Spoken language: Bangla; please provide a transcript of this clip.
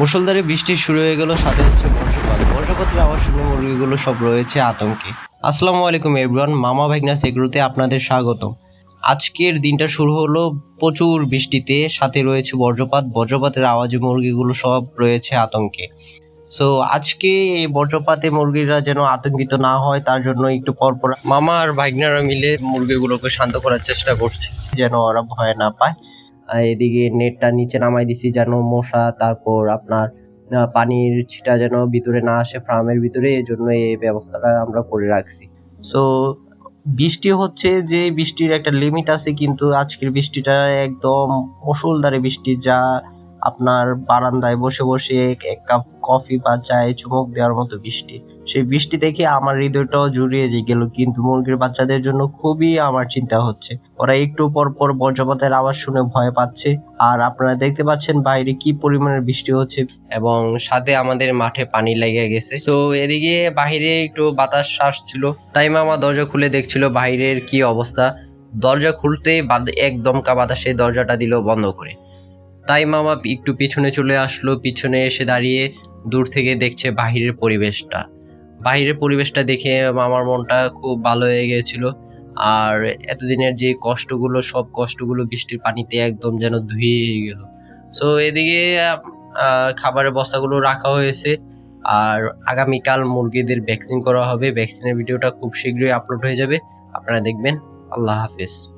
মুষলধারে বৃষ্টি শুরু হয়ে গেল, সাথে হচ্ছে বর্ষপাত। বর্ষপাতের আওয়াজ শুনে মুরগিগুলো সব রয়েছে আতঙ্কে। আসসালামু আলাইকুম এভরিওয়ান মামা ভাগনা সেগুলোতে আপনাদের স্বাগতম। আজকের দিনটা শুরু হলো প্রচুর বৃষ্টিতে, সাথে রয়েছে বজ্রপাত বজ্রপাতের আওয়াজে মুরগিগুলো সব রয়েছে আতঙ্কে। সো আজকে এই বজ্রপাতে মুরগিরা যেন আতঙ্কিত না হয়, তার জন্য একটু পরপর মামা আর ভাগনারা মিলে মুরগিগুলোকে শান্ত করার চেষ্টা করছে, যেন ওরা ভয় না পায়। এদিকে নেটটা নিচে নামাই দিছি যেন মশা, তারপর আপনার পানির ছিটা যেন ভিতরে না আসে ফার্মের ভিতরে এই জন্য এই ব্যবস্থাটা আমরা করে রাখছি। সো বৃষ্টি হচ্ছে যে বৃষ্টির একটা লিমিট আছে, কিন্তু আজকের বৃষ্টিটা একদম মুষলধারে বৃষ্টি, যা আপনার বারান্দায় বসে বসে এক কাপ কফি বা চায়ে চুমুক দেওয়ার মতো বৃষ্টি। সেই বৃষ্টি দেখে আমার হৃদয়টাও জুড়িয়ে যে গেল, কিন্তু মুরগির বাচ্চাদের জন্য খুবই আমার চিন্তা হচ্ছে। ওরা একটু পর পর বজ্রপাতের আওয়াজ শুনে ভয় পাচ্ছে। আর আপনারা দেখতে পাচ্ছেন বাইরে কি পরিমাণের বৃষ্টি হচ্ছে এবং সাথে আমাদের মাঠে পানি লেগে গেছে। তো এদিকে বাইরে একটু বাতাস আসছিল। তাই মামা দরজা খুলে দেখছিল বাইরের কি অবস্থা। দরজা খুলতে একদম কা বাতাসে দরজাটা দিল বন্ধ করে। তাই মামা একটু পিছনে চলে আসলো। পিছনে এসে দাঁড়িয়ে দূর থেকে দেখছে বাহিরের পরিবেশটা। বাহিরের পরিবেশটা দেখে আমার মনটা খুব ভালো হয়ে গিয়েছিল। আর এতদিনের যে কষ্টগুলো, সব কষ্টগুলো বৃষ্টির পানিতে একদম যেন ধুয়ে হয়ে গেল। সো এদিকে খাবারের বস্তাগুলো রাখা হয়েছে। আর আগামীকাল মুরগিদের ভ্যাকসিন করা হবে। ভ্যাকসিনের ভিডিওটা খুব শীঘ্রই আপলোড হয়ে যাবে। আপনারা দেখবেন। আল্লাহ হাফেজ।